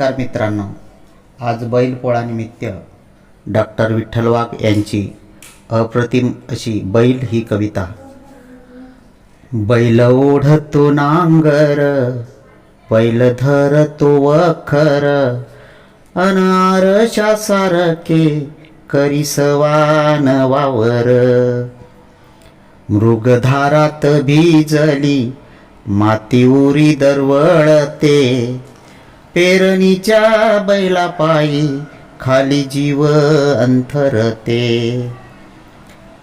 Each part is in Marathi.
नमस्कार मित्रांनो आज बैलपोळानिमित्त डॉक्टर विठ्ठल वाघ यांची अप्रतिम अशी बैल ही कविता. बैल ओढतो नांगर बैल धरतो वखर अनारशा सारखे करिसवान वावर. मृगधारात भिजली माती उरी दरवळते पेरणीच्या बैलापायी खाली जीव अंथरते.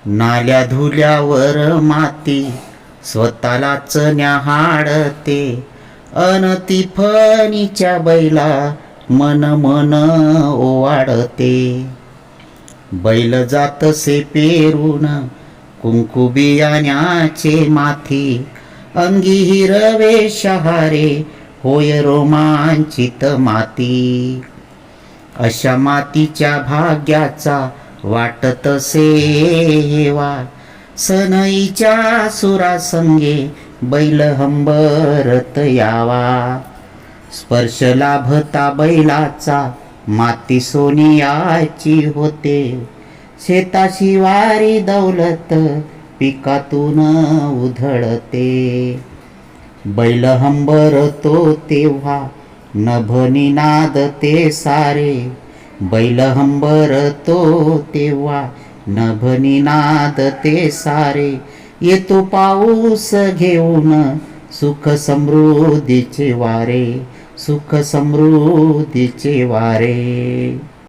नाल्या धुल्यावर माती स्वतःलाच न्याहाडते अनती फणीच्या बैला मन मन ओवाडते बैल जातसे पेरून कुंकुबियाण्याचे माथी अंगी हिरवे शहारे होय रोमांचित माती. अशा मातीच्या भाग्याचा वाटत सेवा. सनईच्या सुरासंगे बैल हंबरत यावा. स्पर्श लाभता बैलाचा माती सोनियाची होते. शेताशी वारी दौलत पिकातून उधळते. बैल हंबरतो तेव्हा नभनी नादते सारे. बैल हंबरतो तेव्हा नभनी नादते सारे. येतो पाऊस घेऊन सुख समृद्धीचे वारे सुख समृद्धीचे वारे.